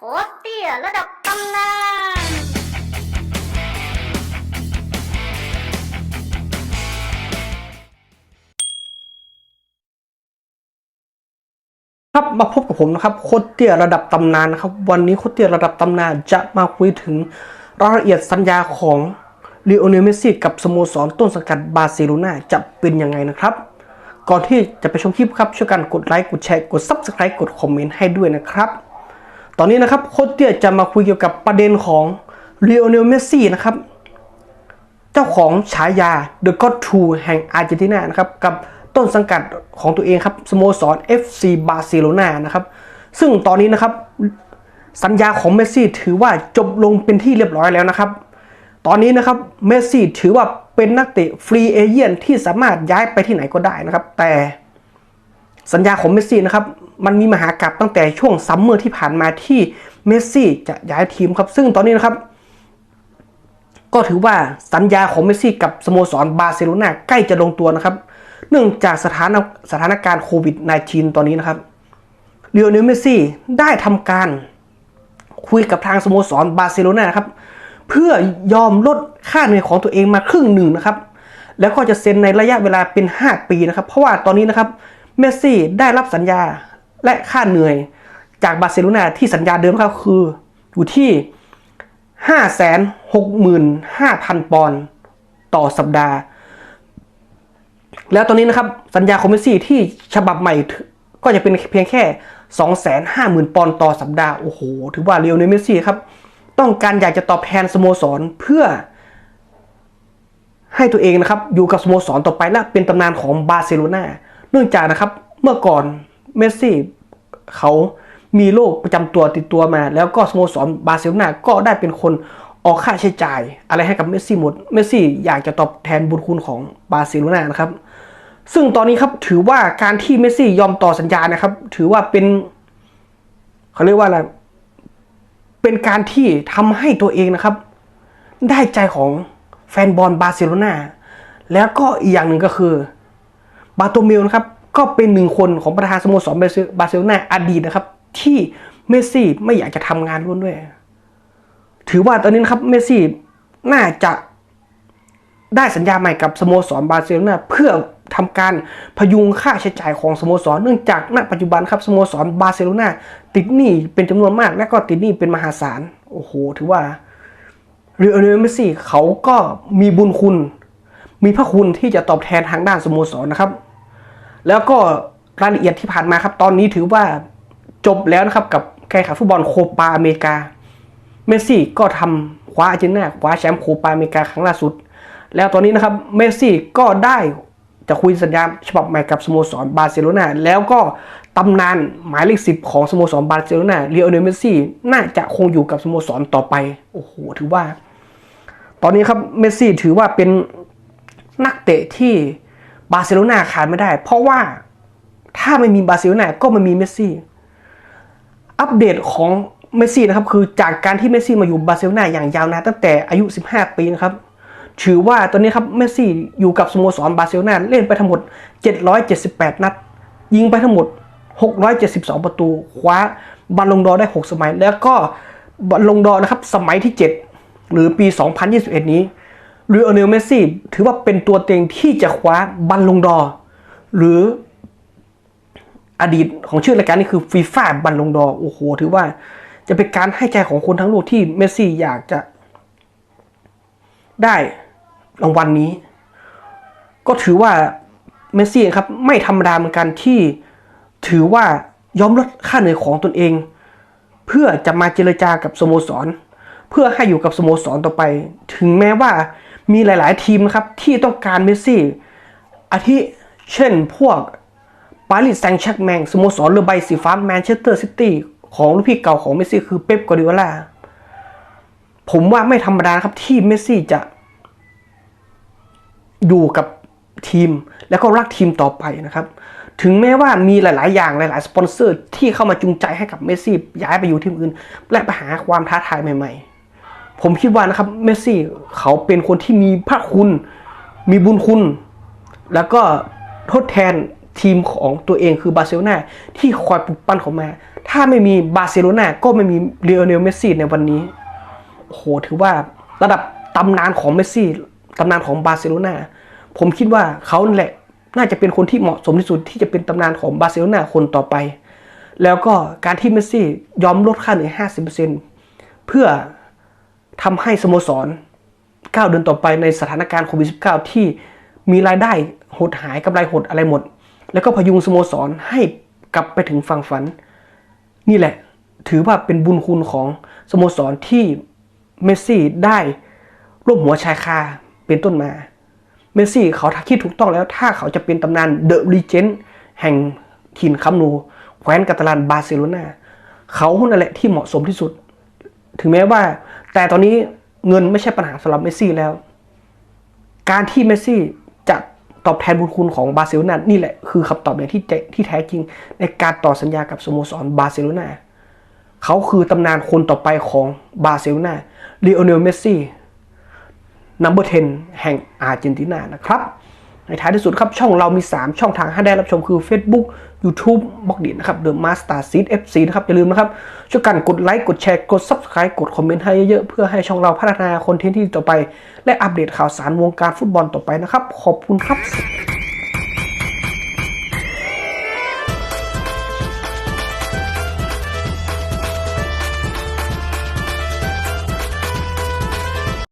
โคตเตี้ยระดับตำนานครับมาพบกับผมนะครับโคตรเตี้ยระดับตำนานนะครับ วันนี้โคตรเตี้ยระดับตำนานจะมาคุยถึงรายละเอียดสัญญาของลีโอเนลเมสซี่กับสโมสรต้นสังกัดบาร์เซโลนาจะเป็นยังไงนะครับ ก่อนที่จะไปชมคลิปครับช่วยกันกดไลค์กดแชร์กด Subscribe กดคอมเมนต์ให้ด้วยนะครับ ตอนนี้นะครับโคตเตี้ยจะมาคุยเกี่ยวกับประเด็นของลีโอเนลเมสซี่นะครับ เจ้าของฉายา The God 2แห่งอาร์เจนตินานะครับ กับต้นสังกัดของตัวเองครับสโมสร FC บาร์เซโลนานะครับ ซึ่งตอนนี้นะครับสัญญาของเมสซี่ถือว่าจบลงเป็นที่เรียบร้อยแล้วนะครับ ตอนนี้นะครับเมสซี่ถือว่าเป็นนักเตะฟรีเอเจนที่สามารถย้ายไปที่ไหนก็ได้นะครับ แต่สัญญาของเมสซี่นะครับ มันมีมหากราบตั้งแต่ช่วงซัมเมอร์ที่ผ่านมาที่เมสซี่จะย้ายทีมครับ ซึ่งตอนนี้นะครับ ก็ถือว่าสัญญาของเมสซี่กับสโมสรบาร์เซโลนาใกล้จะลงตัวนะครับ เนื่องจากสถานสถานการณ์โควิด -19 ตอนนี้นะครับเลโอเนลเมสซี่ได้ทำการคุยกับทางสโมสรบาร์เซโลนานะครับเพื่อยอมลดค่าเหนื่อยของตัวเองมาครึ่งหนึ่งนะครับ แล้วก็จะเซ็นในระยะเวลาเป็น 5 ปีนะครับ เพราะว่าตอนนี้นะครับเมสซี่ได้รับสัญญา และค่าเหนื่อยจากบาร์เซโลนาที่สัญญาเดิมครับคืออยู่ที่ 565,000 ปอนด์ต่อสัปดาห์ แล้วตอนนี้นะครับสัญญาของเมซี่ที่ฉบับใหม่ก็จะเป็นเพียงแค่ 250,000 ปอนด์ต่อสัปดาห์ โอ้โห ถือว่าเรียวเนเมสซี่ครับ ต้องการอยากจะตอบแทนสโมสรเพื่อให้ตัวเองนะครับอยู่กับสโมสรต่อไปและเป็นตำนานของบาร์เซโลนาเนื่องจากนะครับเมื่อก่อนเมสซี่ เขามีโรคประจำตัวติดตัวมา แล้วก็สโมสรบาร์เซโลนาก็ได้เป็นคนออกค่าใช้จ่ายอะไรให้กับเมสซี่หมด เมสซี่อยากจะตอบแทนบุญคุณของบาร์เซโลนานะครับ ซึ่งตอนนี้ครับถือว่าการที่เมสซี่ยอมต่อสัญญานะครับ ถือว่าเป็นเขาเรียกว่าอะไร เป็นการที่ทำให้ตัวเองนะครับ ได้ใจของแฟนบอลบาร์เซโลนาแล้วก็อีกอย่างหนึ่งก็คือบาโตเมลนะครับ ก็เป็นหนึ่งคนของประธานสโมสรบาร์เซโลนาอดีตนะครับ ที่เมสซี่ไม่อยากจะทำงานร่วมด้วย ถือว่าตอนนี้นะครับเมสซี่น่าจะได้สัญญาใหม่กับสโมสรบาร์เซโลนาเพื่อทำการพยุงค่าใช้จ่ายของสโมสร เนื่องจากณปัจจุบันครับสโมสรบาร์เซโลนาติดหนี้เป็นจำนวนมาก และก็ติดหนี้เป็นมหาศาล โอ้โห ถือว่าเรอัลเมสซี่เขาก็มีบุญคุณ มีพระคุณที่จะตอบแทนทางด้านสโมสรนะครับ แล้วก็รายละเอียดที่ผ่านมาครับ ตอนนี้ถือว่าจบแล้วนะครับกับแข่งขันฟุตบอลโคปาอเมริกา เมสซี่ก็ทำคว้าอาร์เจนตินาคว้าแชมป์โคปาอเมริกาครั้งล่าสุด แล้วตอนนี้นะครับเมสซี่ก็ได้จะคุยสัญญาฉบับใหม่กับสโมสรบาร์เซโลนาแล้วก็ตำนานหมายเลขสิบของสโมสรบาร์เซโลนาเรียลเนลเมสซี่น่าจะคงอยู่กับสโมสรต่อไป โอ้โห ถือว่า ตอนนี้ครับเมสซี่ถือว่าเป็นนักเตะที่ บาร์เซโลนาขาดไม่ได้ เพราะว่าถ้าไม่มีบาร์เซโลนาก็ไม่มีเมสซี่ อัปเดตของเมสซี่นะครับคือจากการที่เมสซี่มาอยู่บาร์เซโลนาอย่างยาวนานตั้งแต่อายุ 15 ปีนะครับถือว่าตอนนี้ครับเมสซี่อยู่กับสโมสรบาร์เซโลนาเล่นไปทั้งหมด 778 นัด ยิงไปทั้งหมด 672 ประตู คว้าบอลลงดอร์ได้ 6 สมัย แล้วก็บอลลงดอร์นะครับสมัยที่ 7 หรือปี 2021 นี้ หรืออเนลเมสซี่ถือว่าเป็นตัวเต็งที่จะคว้าบอลลงดอ หรืออดีตของชื่อรายการนี้คือฟีฟ่าบัลลงดอ โอ้โห ถือว่าจะเป็นการให้ใจของคนทั้งโลกที่เมสซี่อยากจะได้รางวัลนนี้ ก็ถือว่าเมสซี่ครับไม่ธรรมดาเหมือนกันที่ถือว่ายอมลดค่าเหนื่อยของตนเอง เพื่อจะมาเจรจากับสโมสร เพื่อให้อยู่กับสโมสรต่อไป ถึงแม้ว่า มีหลาย ๆ ทีมนะครับ ที่ต้องการเมสซี่อาทิเช่นพวกปารีสแซงต์แชร์กแมงสโมสรเรือใบสีฟ้าแมนเชสเตอร์ซิตี้ของลูกพี่เก่าของเมสซี่คือเป๊ปกวาร์ดิโอลาผมว่าไม่ธรรมดาครับที่เมสซี่จะอยู่กับทีมแล้วก็รักทีมต่อไปนะครับ ถึงแม้ว่ามีหลาย ๆ อย่างหลาย ๆ สปอนเซอร์ที่เข้ามาจูงใจให้กับเมสซี่ย้ายไปอยู่ทีมอื่น และไปหาความท้าทายใหม่ ๆ ผมคิดว่านะครับเมสซี่เขาเป็นคนที่มีพระคุณ มีบุญคุณ แล้วก็ทดแทนทีมของตัวเองคือบาร์เซโลนาที่คอยปลุกปั้นเขามา ถ้าไม่มีบาร์เซโลนาก็ไม่มีเลโอเนลเมสซี่ในวันนี้โอ้โหถือว่าระดับตำนานของเมสซี่ตำนานของบาร์เซโลนาผมคิดว่าเขาแหละน่าจะเป็นคนที่เหมาะสมที่สุดที่จะเป็นตำนานของบาร์เซโลนาคนต่อไป แล้วก็การที่เมสซี่ยอมลดค่าเหนื่อย 50%เพื่อ ทำให้สโมสรก้าวเดินต่อไปในสถานการณ์โควิด -19 ที่มีรายได้หดหายกำไรหดอะไรหมด แล้วก็พยุงสโมสรให้กลับไปถึงฝั่งฝัน นี่แหละ ถือว่าเป็นบุญคุณของสโมสรที่เมสซี่ได้ร่วมหัวชายคาเป็นต้นมา เมสซี่เขาคิดถูกต้องแล้วถ้าเขาจะเป็นตำนานเดอะรีเจนแห่งถิ่นคัมนู แคว้นกาตาลานบาร์เซโลนาเขานั่นแหละที่เหมาะสมที่สุด ถึงแม้ว่า แต่ตอนนี้เงินไม่ใช่ปัญหาสำหรับเมสซี่แล้ว การที่เมสซี่จะตอบแทนบุญคุณของบาร์เซโลนานี่แหละคือคำตอบอย่างที่แที่แท้จริง ในการต่อสัญญากับสโมสรบาร์เซโลนาเขาคือตำนานคนต่อไปของบาร์เซโลนาลีโอเนลเมสซี่นัมเบอร์ 10 แห่งอาร์เจนตินานะครับ ในท้ายที่สุดครับ ช่องเรามี 3 ช่องทางให้ได้รับชมคือ Facebook YouTube บล็อกดีนะครับ The Master Seed FC นะครับ อย่าลืมนะครับ ช่วยกันกดไลค์กดแชร์กด Subscribe กดคอมเมนต์ให้เยอะๆ เพื่อให้ช่องเราพัฒนาคอนเทนต์ที่ต่อไป และอัปเดตข่าวสารวงการฟุตบอลต่อไปนะครับ ขอบคุณครับ